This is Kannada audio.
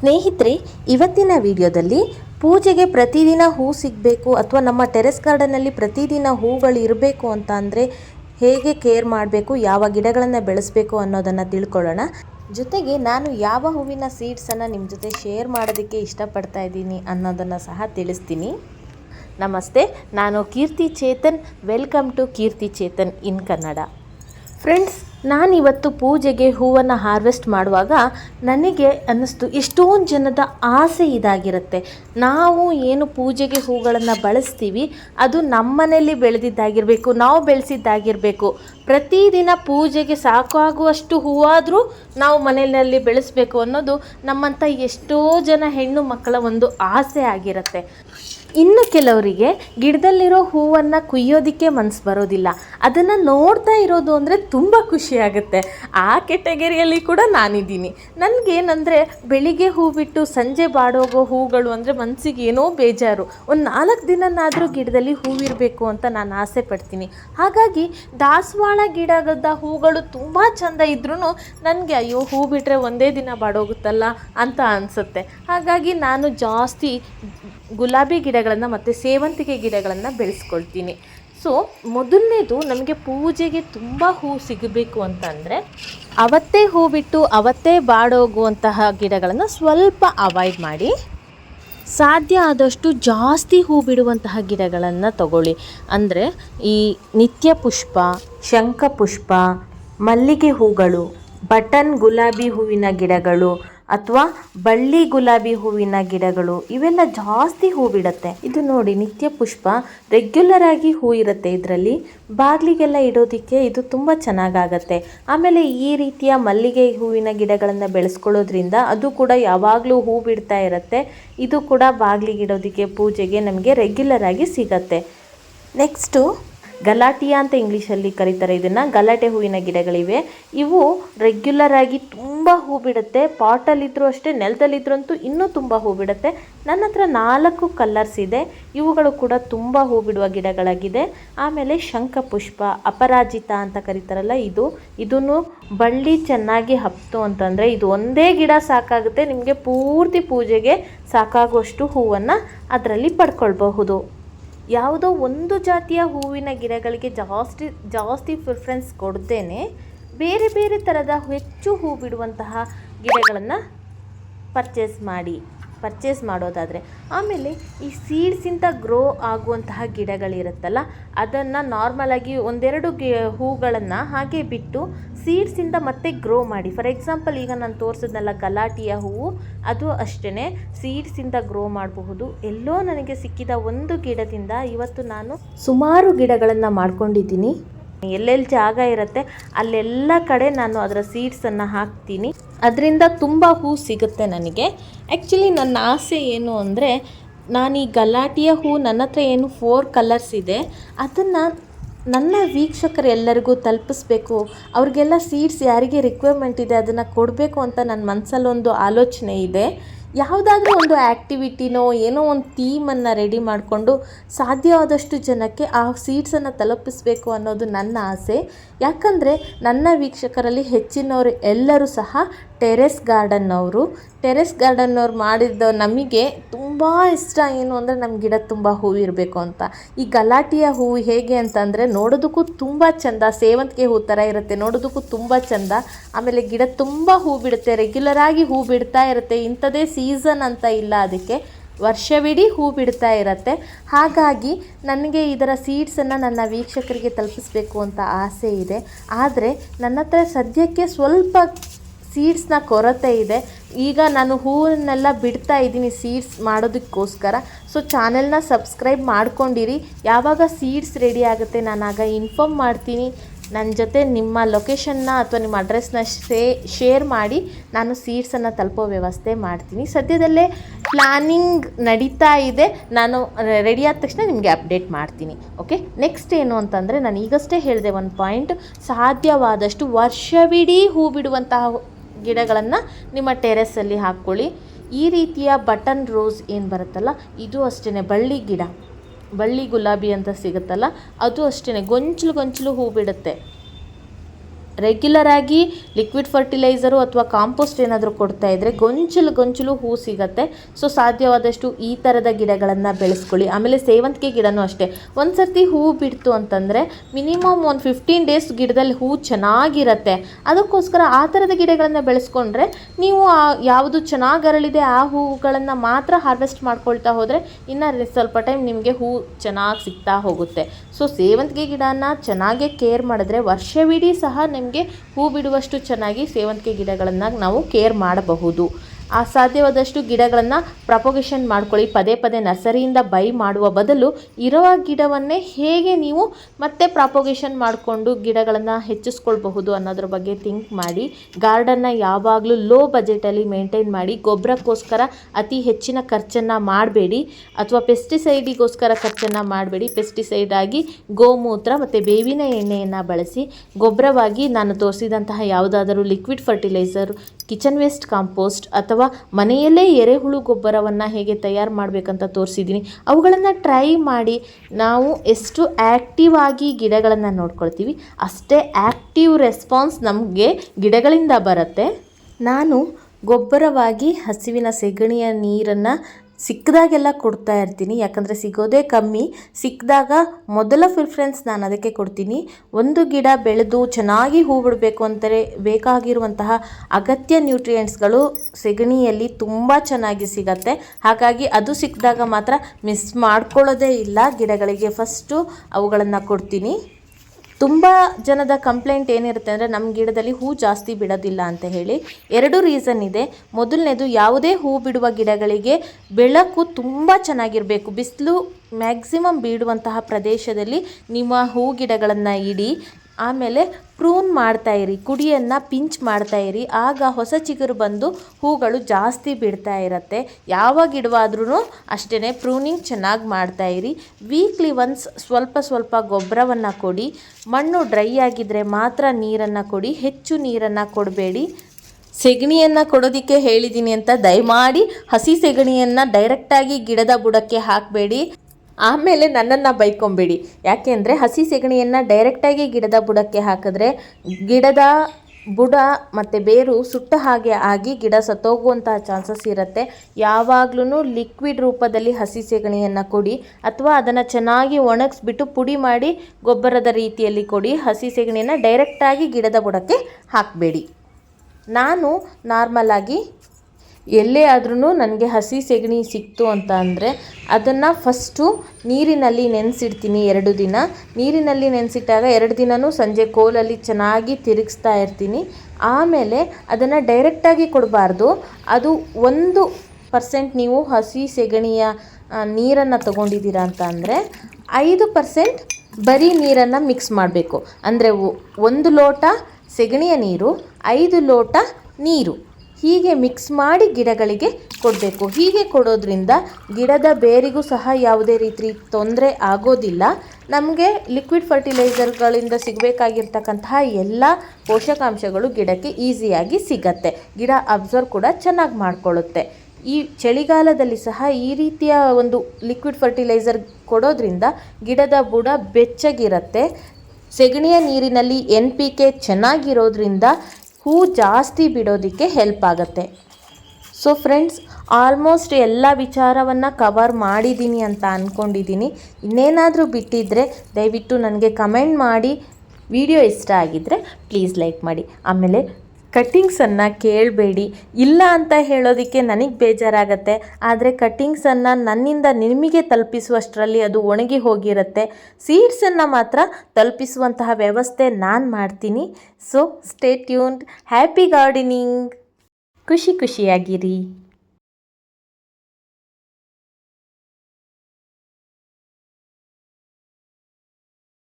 ಸ್ನೇಹಿತರೆ, ಇವತ್ತಿನ ವಿಡಿಯೋದಲ್ಲಿ ಪೂಜೆಗೆ ಪ್ರತಿದಿನ ಹೂ ಸಿಗಬೇಕು ಅಥವಾ ನಮ್ಮ ಟೆರೆಸ್ ಗಾರ್ಡನಲ್ಲಿ ಪ್ರತಿದಿನ ಹೂಗಳು ಇರಬೇಕು ಅಂತ ಅಂದರೆ ಹೇಗೆ ಕೇರ್ ಮಾಡಬೇಕು, ಯಾವ ಗಿಡಗಳನ್ನು ಬೆಳೆಸಬೇಕು ಅನ್ನೋದನ್ನು ತಿಳ್ಕೊಳ್ಳೋಣ. ಜೊತೆಗೆ ನಾನು ಯಾವ ಹೂವಿನ ಸೀಡ್ಸನ್ನು ನಿಮ್ಮ ಜೊತೆ ಶೇರ್ ಮಾಡೋದಕ್ಕೆ ಇಷ್ಟಪಡ್ತಾ ಇದ್ದೀನಿ ಅನ್ನೋದನ್ನು ಸಹ ತಿಳಿಸ್ತೀನಿ. ನಮಸ್ತೆ, ನಾನು Keerthi Chetan. Welcome to Keerthi Chetan in Kannada. Friends ನಾನಿವತ್ತು ಪೂಜೆಗೆ ಹೂವನ್ನು ಹಾರ್ವೆಸ್ಟ್ ಮಾಡುವಾಗ ನನಗೆ ಅನ್ನಿಸ್ತು ಎಷ್ಟೊಂದು ಜನದ ಆಸೆ ಇದಾಗಿರುತ್ತೆ. ನಾವು ಏನು ಪೂಜೆಗೆ ಹೂಗಳನ್ನು ಬಳಸ್ತೀವಿ, ಅದು ನಮ್ಮನೇಲಿ ಬೆಳೆದಿದ್ದಾಗಿರಬೇಕು, ನಾವು ಬೆಳೆಸಿದ್ದಾಗಿರಬೇಕು. ಪ್ರತಿದಿನ ಪೂಜೆಗೆ ಸಾಕಾಗುವಷ್ಟು ಹೂವಾದರೂ ನಾವು ಮನೆಯಲ್ಲಿ ಬೆಳೆಸಬೇಕು ಅನ್ನೋದು ನಮ್ಮಂಥ ಎಷ್ಟೋ ಜನ ಹೆಣ್ಣು ಮಕ್ಕಳ ಒಂದು ಆಸೆ ಆಗಿರುತ್ತೆ. ಇನ್ನು ಕೆಲವರಿಗೆ ಗಿಡದಲ್ಲಿರೋ ಹೂವನ್ನು ಕುಯ್ಯೋದಕ್ಕೆ ಮನಸ್ಸು ಬರೋದಿಲ್ಲ. ಅದನ್ನು ನೋಡ್ತಾ ಇರೋದು ಅಂದರೆ ತುಂಬ ಖುಷಿಯಾಗುತ್ತೆ ಆ ಕೆಟಗರಿಯಲ್ಲಿ ಕೂಡ ನಾನಿದ್ದೀನಿ. ನನಗೇನಂದರೆ ಬೆಳಿಗ್ಗೆ ಹೂ ಬಿಟ್ಟು ಸಂಜೆ ಬಾಡೋಗೋ ಹೂಗಳು ಅಂದರೆ ಮನಸ್ಸಿಗೆ ಏನೋ ಬೇಜಾರು. ಒಂದು ನಾಲ್ಕು ದಿನನಾದರೂ ಗಿಡದಲ್ಲಿ ಹೂವಿರಬೇಕು ಅಂತ ನಾನು ಆಸೆ ಪಡ್ತೀನಿ. ಹಾಗಾಗಿ ದಾಸವಾಳ ಗಿಡದ ಹೂಗಳು ತುಂಬ ಚೆಂದ ಇದ್ರೂ ನನಗೆ ಅಯ್ಯೋ ಹೂ ಬಿಟ್ಟರೆ ಒಂದೇ ದಿನ ಬಾಡೋಗುತ್ತಲ್ಲ ಅಂತ ಅನಿಸುತ್ತೆ. ಹಾಗಾಗಿ ನಾನು ಜಾಸ್ತಿ ಗುಲಾಬಿ ಗಿಡಗಳನ್ನು ಮತ್ತು ಸೇವಂತಿಗೆ ಗಿಡಗಳನ್ನು ಬೆಳೆಸ್ಕೊಳ್ತೀನಿ. ಸೊ ಮೊದಲನೇದು ನಮಗೆ ಪೂಜೆಗೆ ತುಂಬ ಹೂ ಸಿಗಬೇಕು ಅಂತಂದರೆ ಅವತ್ತೇ ಹೂ ಬಿಟ್ಟು ಅವತ್ತೇ ಬಾಡೋಗುವಂತಹ ಗಿಡಗಳನ್ನು ಸ್ವಲ್ಪ ಅವಾಯ್ಡ್ ಮಾಡಿ ಸಾಧ್ಯ ಆದಷ್ಟು ಜಾಸ್ತಿ ಹೂ ಬಿಡುವಂತಹ ಗಿಡಗಳನ್ನು ತಗೊಳ್ಳಿ. ಅಂದರೆ ಈ ನಿತ್ಯ ಪುಷ್ಪ ಶಂಖಪುಷ್ಪ ಮಲ್ಲಿಗೆ ಹೂಗಳು, ಬಟನ್ ಗುಲಾಬಿ ಹೂವಿನ ಗಿಡಗಳು ಅಥವಾ ಬಳ್ಳಿ ಗುಲಾಬಿ ಹೂವಿನ ಗಿಡಗಳು, ಇವೆಲ್ಲ ಜಾಸ್ತಿ ಹೂ ಬಿಡುತ್ತೆ ಇದು ನೋಡಿ ನಿತ್ಯ ಪುಷ್ಪ ರೆಗ್ಯುಲರ್ ಆಗಿ ಹೂ ಇರುತ್ತೆ ಇದರಲ್ಲಿ. ಬಾಗಿಲಿಗೆಲ್ಲ ಇಡೋದಕ್ಕೆ ಇದು ತುಂಬ ಚೆನ್ನಾಗಾಗತ್ತೆ. ಆಮೇಲೆ ಈ ರೀತಿಯ ಮಲ್ಲಿಗೆ ಹೂವಿನ ಗಿಡಗಳನ್ನು ಬೆಳೆಸ್ಕೊಳ್ಳೋದ್ರಿಂದ ಅದು ಕೂಡ ಯಾವಾಗಲೂ ಹೂ ಬಿಡ್ತಾ ಇರುತ್ತೆ. ಇದು ಕೂಡ ಬಾಗ್ಲಿಗೆ ಇಡೋದಕ್ಕೆ ಪೂಜೆಗೆ ನಮಗೆ ರೆಗ್ಯುಲರ್ ಆಗಿ ಸಿಗತ್ತೆ. ನೆಕ್ಸ್ಟು ಗಲಾಟಿಯಾ ಅಂತ ಇಂಗ್ಲೀಷಲ್ಲಿ ಕರೀತಾರೆ. ಇದನ್ನು ಗಲಾಟೆ ಹೂವಿನ ಗಿಡಗಳಿವೆ. ಇವು ರೆಗ್ಯುಲರ್ ಆಗಿ ತುಂಬ ಹೂ ಬಿಡುತ್ತೆ. ಪಾಟಲ್ಲಿದ್ದರೂ ಅಷ್ಟೇ ನೆಲದಲ್ಲಿದ್ರಂತೂ ಇನ್ನೂ ತುಂಬ ಹೂ ಬಿಡುತ್ತೆ. ನನ್ನ ಹತ್ರ ನಾಲ್ಕು ಕಲರ್ಸ್ ಇದೆ. ಇವುಗಳು ಕೂಡ ತುಂಬ ಹೂ ಬಿಡುವ ಗಿಡಗಳಾಗಿದೆ. ಆಮೇಲೆ ಶಂಖಪುಷ್ಪ, ಅಪರಾಜಿತ ಅಂತ ಕರೀತಾರಲ್ಲ ಇದು. ಇದನ್ನು ಬಳ್ಳಿ ಚೆನ್ನಾಗಿ ಹಬ್ತು ಅಂತಂದರೆ ಇದು ಒಂದೇ ಗಿಡ ಸಾಕಾಗುತ್ತೆ. ನಿಮಗೆ ಪೂರ್ತಿ ಪೂಜೆಗೆ ಸಾಕಾಗುವಷ್ಟು ಹೂವನ್ನು ಅದರಲ್ಲಿ ಪಡ್ಕೊಳ್ಬಹುದು. ಯಾವುದೋ ಒಂದು ಜಾತಿಯ ಹೂವಿನ ಗಿಡಗಳಿಗೆ ಜಾಸ್ತಿ ಜಾಸ್ತಿ ಪ್ರಿಫರೆನ್ಸ್ ಕೊಡ್ದೇನೆ ಬೇರೆ ಬೇರೆ ಥರದ ಹೆಚ್ಚು ಹೂ ಬಿಡುವಂತಹ ಗಿಡಗಳನ್ನು ಪರ್ಚೇಸ್ ಮಾಡಿ. ಪರ್ಚೇಸ್ ಮಾಡೋದಾದರೆ, ಆಮೇಲೆ ಈ ಸೀಡ್ಸಿಂದ ಗ್ರೋ ಆಗುವಂತಹ ಗಿಡಗಳಿರುತ್ತಲ್ಲ, ಅದನ್ನು ನಾರ್ಮಲಾಗಿ ಒಂದೆರಡು ಗಿ, ಹೂಗಳನ್ನು ಹಾಗೆ ಬಿಟ್ಟು ಸೀಡ್ಸಿಂದ ಮತ್ತೆ ಗ್ರೋ ಮಾಡಿ. ಫಾರ್ ಎಕ್ಸಾಂಪಲ್ ಈಗ ನಾನು ತೋರಿಸಿದ್ನಲ್ಲ ಗಲಾಟಿಯ ಹೂವು, ಅದು ಅಷ್ಟೇ ಸೀಡ್ಸಿಂದ ಗ್ರೋ ಮಾಡಬಹುದು. ಎಲ್ಲೋ ನನಗೆ ಸಿಕ್ಕಿದ ಒಂದು ಗಿಡದಿಂದ ಇವತ್ತು ನಾನು ಸುಮಾರು ಗಿಡಗಳನ್ನು ಮಾಡ್ಕೊಂಡಿದ್ದೀನಿ. ಎಲ್ಲೆಲ್ಲಿ ಜಾಗ ಇರುತ್ತೆ, ಅಲ್ಲೆಲ್ಲ ಕಡೆ ನಾನು ಅದರ ಸೀಡ್ಸನ್ನು ಹಾಕ್ತೀನಿ. ಅದರಿಂದ ತುಂಬ ಹೂ ಸಿಗುತ್ತೆ ನನಗೆ. ಆ್ಯಕ್ಚುಲಿ ನನ್ನ ಆಸೆ ಏನು ಅಂದರೆ, ನಾನು ಈ ಗಲಾಟಿಯ ಹೂ ನನ್ನ ಹತ್ರ ಏನು ಫೋರ್ ಕಲರ್ಸ್ ಇದೆ. ಅದನ್ನು ನನ್ನ ವೀಕ್ಷಕರೆಲ್ಲರಿಗೂ ತಲುಪಿಸ್ಬೇಕು. ಅವ್ರಿಗೆಲ್ಲ ಸೀಡ್ಸ್ ಯಾರಿಗೆ ರಿಕ್ವೈರ್ಮೆಂಟ್ ಇದೆ ಅದನ್ನು ಕೊಡಬೇಕು ಅಂತ ನನ್ನ ಮನಸ್ಸಲ್ಲೊಂದು ಆಲೋಚನೆ ಇದೆ. ಯಾವುದಾದ್ರೂ ಒಂದು ಆ್ಯಕ್ಟಿವಿಟಿನೋ ಏನೋ ಒಂದು ಥೀಮನ್ನು ರೆಡಿ ಮಾಡಿಕೊಂಡು ಸಾಧ್ಯವಾದಷ್ಟು ಜನಕ್ಕೆ ಆ ಸೀಡ್ಸನ್ನು ತಲುಪಿಸಬೇಕು ಅನ್ನೋದು ನನ್ನ ಆಸೆ. ಯಾಕಂದರೆ ನನ್ನ ವೀಕ್ಷಕರಲ್ಲಿ ಹೆಚ್ಚಿನವರು ಎಲ್ಲರೂ ಸಹ ಟೆರೆಸ್ ಗಾರ್ಡನ್ನವರು. ಟೆರೆಸ್ ಗಾರ್ಡನ್ನವ್ರು ಮಾಡಿದ್ದು ನಮಗೆ ತುಂಬ ಇಷ್ಟ. ಏನು ಅಂದರೆ ನಮ್ಮ ಗಿಡ ತುಂಬ ಹೂವು ಇರಬೇಕು ಅಂತ. ಈ ಗಲಾಟಿಯ ಹೂವು ಹೇಗೆ ಅಂತಂದರೆ ನೋಡೋದಕ್ಕೂ ತುಂಬ ಚೆಂದ. ಸೇವಂತಿಗೆ ಹೂ ಥರ ಇರುತ್ತೆ, ನೋಡೋದಕ್ಕೂ ತುಂಬ ಚೆಂದ. ಆಮೇಲೆ ಗಿಡ ತುಂಬ ಹೂ ಬಿಡುತ್ತೆ ರೆಗ್ಯುಲರ್ ಆಗಿ ಹೂ ಬಿಡ್ತಾ ಇರುತ್ತೆ. ಇಂಥದೇ ಸೀಸನ್ ಅಂತ ಇಲ್ಲ ಅದಕ್ಕೆ. ವರ್ಷವಿಡೀ ಹೂ ಬಿಡ್ತಾ ಇರುತ್ತೆ. ಹಾಗಾಗಿ ನನಗೆ ಇದರ ಸೀಡ್ಸನ್ನು ನನ್ನ ವೀಕ್ಷಕರಿಗೆ ತಲುಪಿಸ್ಬೇಕು ಅಂತ ಆಸೆ ಇದೆ. ಆದರೆ ನನ್ನ ಹತ್ರ ಸದ್ಯಕ್ಕೆ ಸ್ವಲ್ಪ ಸೀಡ್ಸ್ನ ಕೊರತೆ ಇದೆ. ಈಗ ನಾನು ಹೂವನ್ನೆಲ್ಲ ಬಿಡ್ತಾ ಇದ್ದೀನಿ ಸೀಡ್ಸ್ ಮಾಡೋದಕ್ಕೋಸ್ಕರ. ಸೊ ಚಾನೆಲ್ನ ಸಬ್ಸ್ಕ್ರೈಬ್ ಮಾಡ್ಕೊಂಡಿರಿ. ಯಾವಾಗ ಸೀಡ್ಸ್ ರೆಡಿ ಆಗುತ್ತೆ ನಾನು ಆಗ ಇನ್ಫಾರ್ಮ್ ಮಾಡ್ತೀನಿ. ನನ್ನ ಜೊತೆ ನಿಮ್ಮ ಲೊಕೇಶನ್ನ ಅಥವಾ ನಿಮ್ಮ ಅಡ್ರೆಸ್ನ ಶೇ ಶೇರ್ ಮಾಡಿ. ನಾನು ಸೀಡ್ಸನ್ನು ತಲುಪೋ ವ್ಯವಸ್ಥೆ ಮಾಡ್ತೀನಿ. ಸದ್ಯದಲ್ಲೇ ಪ್ಲ್ಯಾನಿಂಗ್ ನಡೀತಾ ಇದೆ. ನಾನು ರೆಡಿ ಆದ ತಕ್ಷಣ ನಿಮಗೆ ಅಪ್ಡೇಟ್ ಮಾಡ್ತೀನಿ. ಓಕೆ ನೆಕ್ಸ್ಟ್ ಏನು ಅಂತಂದರೆ ನಾನು ಈಗಷ್ಟೇ ಹೇಳಿದೆ ಒಂದು ಪಾಯಿಂಟ್ ಸಾಧ್ಯವಾದಷ್ಟು ವರ್ಷವಿಡೀ ಹೂ ಬಿಡುವಂತಹ ಗಿಡಗಳನ್ನು ನಿಮ್ಮ ಟೆರೆಸಲ್ಲಿ ಹಾಕ್ಕೊಳ್ಳಿ. ಈ ರೀತಿಯ ಬಟನ್ ರೋಸ್ ಏನು ಬರುತ್ತಲ್ಲ, ಇದು ಅಷ್ಟೇ ಬಳ್ಳಿ ಗಿಡ. ಬಳ್ಳಿ ಗುಲಾಬಿ ಅಂತ ಸಿಗುತ್ತಲ್ಲ, ಅದು ಅಷ್ಟೇ ಗೊಂಚಲು ಗೊಂಚಲು ಹೂ ಬಿಡುತ್ತೆ. ರೆಗ್ಯುಲರ್ ಆಗಿ ಲಿಕ್ವಿಡ್ ಫರ್ಟಿಲೈಸರು ಅಥವಾ ಕಾಂಪೋಸ್ಟ್ ಏನಾದರೂ ಕೊಡ್ತಾ ಇದ್ದರೆ ಗೊಂಚಲು ಗೊಂಚಲು ಹೂ ಸಿಗತ್ತೆ. ಸೊ ಸಾಧ್ಯವಾದಷ್ಟು ಈ ಥರದ ಗಿಡಗಳನ್ನು ಬೆಳೆಸ್ಕೊಳ್ಳಿ. ಆಮೇಲೆ ಸೇವಂತಿಗೆ ಗಿಡನೂ ಅಷ್ಟೇ. ಒಂದು ಸರ್ತಿ ಹೂ ಬಿಡ್ತು ಅಂತಂದರೆ ಮಿನಿಮಮ್ ಒಂದು ಫಿಫ್ಟೀನ್ ಡೇಸ್ ಗಿಡದಲ್ಲಿ ಹೂ ಚೆನ್ನಾಗಿರತ್ತೆ. ಅದಕ್ಕೋಸ್ಕರ ಆ ಥರದ ಗಿಡಗಳನ್ನು ಬೆಳೆಸ್ಕೊಂಡ್ರೆ ನೀವು ಯಾವುದು ಚೆನ್ನಾಗಿ ಅರಳಿದೆ ಆ ಹೂಗಳನ್ನು ಮಾತ್ರ ಹಾರ್ವೆಸ್ಟ್ ಮಾಡ್ಕೊಳ್ತಾ ಹೋದರೆ ಇನ್ನು ಸ್ವಲ್ಪ ಟೈಮ್ ನಿಮಗೆ ಹೂ ಚೆನ್ನಾಗಿ ಸಿಗ್ತಾ ಹೋಗುತ್ತೆ. ಸೊ ಸೇವಂತಿಗೆ ಗಿಡನ ಚೆನ್ನಾಗೇ ಕೇರ್ ಮಾಡಿದ್ರೆ ವರ್ಷವಿಡೀ ಸಹ ನಿಮಗೆ ಹೂ ಬಿಡುವಷ್ಟು ಚೆನ್ನಾಗಿ ಸೇವಂತಿಗೆ ಗಿಡಗಳನ್ನು ನಾವು ಕೇರ್ ಮಾಡಬಹುದು. ಆ ಸಾಧ್ಯವಾದಷ್ಟು ಗಿಡಗಳನ್ನು ಪ್ರಪೋಗೇಷನ್ ಮಾಡ್ಕೊಳ್ಳಿ, ಪದೇ ಪದೇ ನರ್ಸರಿಯಿಂದ ಬೈ ಮಾಡುವ ಬದಲು ಇರುವ ಗಿಡವನ್ನೇ ಹೇಗೆ ನೀವು ಮತ್ತೆ ಪ್ರಾಪೋಗೇಷನ್ ಮಾಡಿಕೊಂಡು ಗಿಡಗಳನ್ನು ಹೆಚ್ಚಿಸ್ಕೊಳ್ಬಹುದು ಅನ್ನೋದ್ರ ಬಗ್ಗೆ ಥಿಂಕ್ ಮಾಡಿ ಗಾರ್ಡನ್ನ ಯಾವಾಗಲೂ ಲೋ ಬಜೆಟಲ್ಲಿ ಮೇಂಟೈನ್ ಮಾಡಿ, ಗೊಬ್ಬರಕ್ಕೋಸ್ಕರ ಅತಿ ಹೆಚ್ಚಿನ ಖರ್ಚನ್ನು ಮಾಡಬೇಡಿ ಅಥವಾ ಪೆಸ್ಟಿಸೈಡಿಗೋಸ್ಕರ ಖರ್ಚನ್ನು ಮಾಡಬೇಡಿ. ಪೆಸ್ಟಿಸೈಡ್ ಆಗಿ ಗೋಮೂತ್ರ ಮತ್ತು ಬೇವಿನ ಎಣ್ಣೆಯನ್ನು ಬಳಸಿ, ಗೊಬ್ಬರವಾಗಿ ನಾನು ತೋರಿಸಿದಂತಹ ಯಾವುದಾದರೂ liquid fertiliser kitchen waste compost ಅಥವಾ ಮನೆಯಲ್ಲೇ ಎರೆಹುಳು ಗೊಬ್ಬರವನ್ನು ಹೇಗೆ ತಯಾರು ಮಾಡಬೇಕಂತ ತೋರಿಸಿದ್ದೀನಿ. ಅವುಗಳನ್ನು ಟ್ರೈ ಮಾಡಿ ನಾವು ಎಷ್ಟು ಆ್ಯಕ್ಟಿವ್ ಆಗಿ ಗಿಡಗಳನ್ನು ನೋಡ್ಕೊಳ್ತೀವಿ, ಅಷ್ಟೇ ಆ್ಯಕ್ಟಿವ್ ರೆಸ್ಪಾನ್ಸ್ ನಮಗೆ ಗಿಡಗಳಿಂದ ಬರುತ್ತೆ. ನಾನು ಗೊಬ್ಬರವಾಗಿ ಹಸಿವಿನ ಸೆಗಣಿಯ ನೀರನ್ನು ಸಿಕ್ಕದಾಗೆಲ್ಲ ಕೊಡ್ತಾ ಇರ್ತೀನಿ. ಯಾಕಂದರೆ ಸಿಗೋದೇ ಕಮ್ಮಿ. ಸಿಕ್ಕಿದಾಗ ಮೊದಲ ಪ್ರಿಫರೆನ್ಸ್ ನಾನು ಅದಕ್ಕೆ ಕೊಡ್ತೀನಿ. ಒಂದು ಗಿಡ ಬೆಳೆದು ಚೆನ್ನಾಗಿ ಹೂ ಬಿಡಬೇಕು ಅಂತಾರೆ ಬೇಕಾಗಿರುವಂತಹ ಅಗತ್ಯ ನ್ಯೂಟ್ರಿಯೆಂಟ್ಸ್ಗಳು ಸೆಗಣಿಯಲ್ಲಿ ತುಂಬ ಚೆನ್ನಾಗಿ ಸಿಗತ್ತೆ. ಹಾಗಾಗಿ ಅದು ಸಿಕ್ಕಿದಾಗ ಮಾತ್ರ ಮಿಸ್ ಮಾಡ್ಕೊಳ್ಳೋದೇ ಇಲ್ಲ ಗಿಡಗಳಿಗೆ. ಫಸ್ಟು ಅವುಗಳನ್ನು ಕೊಡ್ತೀನಿ. ತುಂಬ ಜನದ ಕಂಪ್ಲೇಂಟ್ ಏನಿರುತ್ತೆ ಅಂದರೆ ನಮ್ಮ ಗಿಡದಲ್ಲಿ ಹೂ ಜಾಸ್ತಿ ಬಿಡೋದಿಲ್ಲ ಅಂತ ಹೇಳಿ ಎರಡು ರೀಸನ್ ಇದೆ. ಮೊದಲನೇದು ಯಾವುದೇ ಹೂ ಬಿಡುವ ಗಿಡಗಳಿಗೆ ಬೆಳಕು ತುಂಬ ಚೆನ್ನಾಗಿರಬೇಕು. ಬಿಸಿಲು ಮ್ಯಾಕ್ಸಿಮಮ್ ಬೀಳುವಂತಹ ಪ್ರದೇಶದಲ್ಲಿ ನಿಮ್ಮ ಹೂ ಗಿಡಗಳನ್ನು ಇಡಿ ಆಮೇಲೆ ಪ್ರೂನ್ ಮಾಡ್ತಾ ಇರಿ, ಕುಡಿಯನ್ನು ಪಿಂಚ್ ಮಾಡ್ತಾ ಇರಿ. ಆಗ ಹೊಸ ಚಿಗುರು ಬಂದು ಹೂಗಳು ಜಾಸ್ತಿ ಬಿಡ್ತಾ ಇರತ್ತೆ. ಯಾವ ಗಿಡವಾದ್ರೂ ಅಷ್ಟೇ ಪ್ರೂನಿಂಗ್ ಚೆನ್ನಾಗಿ ಮಾಡ್ತಾ ಇರಿ. ವೀಕ್ಲಿ ಒನ್ಸ್ ಸ್ವಲ್ಪ ಸ್ವಲ್ಪ ಗೊಬ್ಬರವನ್ನು ಕೊಡಿ. ಮಣ್ಣು ಡ್ರೈ ಆಗಿದ್ದರೆ ಮಾತ್ರ ನೀರನ್ನು ಕೊಡಿ. ಹೆಚ್ಚು ನೀರನ್ನು ಕೊಡಬೇಡಿ. ಸೆಗಣಿಯನ್ನು ಕೊಡೋದಕ್ಕೆ ಹೇಳಿದ್ದೀನಿ ಅಂತ ದಯಮಾಡಿ. ಹಸಿ ಸೆಗಣಿಯನ್ನು ಡೈರೆಕ್ಟಾಗಿ ಗಿಡದ ಬುಡಕ್ಕೆ ಹಾಕಬೇಡಿ. ಆಮೇಲೆ ನನ್ನನ್ನು ಬೈಕೊಂಬೇಡಿ. ಯಾಕೆಂದರೆ ಹಸಿ ಸೆಗಣಿಯನ್ನು ಡೈರೆಕ್ಟಾಗಿ ಗಿಡದ ಬುಡಕ್ಕೆ ಹಾಕಿದ್ರೆ ಗಿಡದ ಬುಡ ಮತ್ತು ಬೇರು ಸುಟ್ಟ ಹಾಗೆ ಆಗಿ ಗಿಡ ಸತ್ತೋಗುವಂತಹ ಚಾನ್ಸಸ್ ಇರುತ್ತೆ. ಯಾವಾಗ್ಲೂ ಲಿಕ್ವಿಡ್ ರೂಪದಲ್ಲಿ ಹಸಿ ಸೆಗಣಿಯನ್ನು ಕೊಡಿ ಅಥವಾ ಅದನ್ನು ಚೆನ್ನಾಗಿ ಒಣಗಿಸ್ಬಿಟ್ಟು ಪುಡಿ ಮಾಡಿ ಗೊಬ್ಬರದ ರೀತಿಯಲ್ಲಿ ಕೊಡಿ. ಹಸಿ ಸೆಗಣಿಯನ್ನು ಡೈರೆಕ್ಟಾಗಿ ಗಿಡದ ಬುಡಕ್ಕೆ ಹಾಕಬೇಡಿ. ನಾನು ನಾರ್ಮಲಾಗಿ ಎಲ್ಲೇ ಆದ್ರೂ ನನಗೆ ಹಸಿ ಸೆಗಣಿ ಸಿಕ್ತು ಅಂತ ಅಂದರೆ ಅದನ್ನು ಫಸ್ಟು ನೀರಿನಲ್ಲಿ ನೆನೆಸಿಡ್ತೀನಿ ಎರಡು ದಿನ. ನೀರಿನಲ್ಲಿ ನೆನೆಸಿಟ್ಟಾಗ ಎರಡು ದಿನವೂ ಸಂಜೆ ಕೋಲಲ್ಲಿ ಚೆನ್ನಾಗಿ ತಿರುಗಿಸ್ತಾ ಇರ್ತೀನಿ. ಆಮೇಲೆ ಅದನ್ನು ಡೈರೆಕ್ಟಾಗಿ ಕೊಡಬಾರ್ದು. ಅದು ಒಂದು ಪರ್ಸೆಂಟ್ ನೀವು ಹಸಿ ಸೆಗಣಿಯ ನೀರನ್ನು ತಗೊಂಡಿದ್ದೀರಾ ಅಂತ ಅಂದರೆ ಐದು ಪರ್ಸೆಂಟ್ ಬರೀ ನೀರನ್ನು ಮಿಕ್ಸ್ ಮಾಡಬೇಕು. ಅಂದರೆ ಒಂದು ಲೋಟ ಸೆಗಣಿಯ ನೀರು, ಐದು ಲೋಟ ನೀರು. ಹೀಗೆ ಮಿಕ್ಸ್ ಮಾಡಿ ಗಿಡಗಳಿಗೆ ಕೊಡಬೇಕು. ಹೀಗೆ ಕೊಡೋದ್ರಿಂದ ಗಿಡದ ಬೇರಿಗೂ ಸಹ ಯಾವುದೇ ರೀತಿ ತೊಂದರೆ ಆಗೋದಿಲ್ಲ. ನಮಗೆ ಲಿಕ್ವಿಡ್ ಫರ್ಟಿಲೈಸರ್ಗಳಿಂದ ಸಿಗಬೇಕಾಗಿರ್ತಕ್ಕಂತಹ ಎಲ್ಲ ಪೋಷಕಾಂಶಗಳು ಗಿಡಕ್ಕೆ ಈಸಿಯಾಗಿ ಸಿಗತ್ತೆ. ಗಿಡ ಅಬ್ಸರ್ವ್ ಕೂಡ ಚೆನ್ನಾಗಿ ಮಾಡಿಕೊಳ್ಳುತ್ತೆ. ಈ ಚಳಿಗಾಲದಲ್ಲಿ ಸಹ ಈ ರೀತಿಯ ಒಂದು ಲಿಕ್ವಿಡ್ ಫರ್ಟಿಲೈಸರ್ ಕೊಡೋದ್ರಿಂದ ಗಿಡದ ಬುಡ ಬೆಚ್ಚಗಿರುತ್ತೆ. ಸೆಗಣಿಯ ನೀರಿನಲ್ಲಿ ಎನ್ ಪಿ ಕೆ ಚೆನ್ನಾಗಿರೋದ್ರಿಂದ ಹೂ ಜಾಸ್ತಿ ಬಿಡೋದಕ್ಕೆ ಹೆಲ್ಪ್ ಆಗುತ್ತೆ. ಸೊ ಫ್ರೆಂಡ್ಸ್ ಆಲ್ಮೋಸ್ಟ್ ಎಲ್ಲ ವಿಚಾರವನ್ನು ಕವರ್ ಮಾಡಿದ್ದೀನಿ ಅಂತ ಅಂದ್ಕೊಂಡಿದ್ದೀನಿ ಇನ್ನೇನಾದರೂ ಬಿಟ್ಟಿದ್ದರೆ ದಯವಿಟ್ಟು ನನಗೆ ಕಮೆಂಟ್ ಮಾಡಿ. ವಿಡಿಯೋ ಇಷ್ಟ ಆಗಿದ್ದರೆ ಪ್ಲೀಸ್ ಲೈಕ್ ಮಾಡಿ. ಆಮೇಲೆ ಕಟ್ಟಿಂಗ್ಸನ್ನು ಕೇಳಬೇಡಿ. ಇಲ್ಲ ಅಂತ ಹೇಳೋದಕ್ಕೆ ನನಗೆ ಬೇಜಾರಾಗತ್ತೆ. ಆದರೆ ಕಟ್ಟಿಂಗ್ಸನ್ನು ನನ್ನಿಂದ ನಿಮಗೆ ತಲುಪಿಸುವಷ್ಟರಲ್ಲಿ ಅದು ಒಣಗಿ ಹೋಗಿರುತ್ತೆ. ಸೀಡ್ಸನ್ನು ಮಾತ್ರ ತಲುಪಿಸುವಂತಹ ವ್ಯವಸ್ಥೆ ನಾನು ಮಾಡ್ತೀನಿ. So stay tuned happy gardening ಖುಷಿ ಖುಷಿಯಾಗಿರಿ.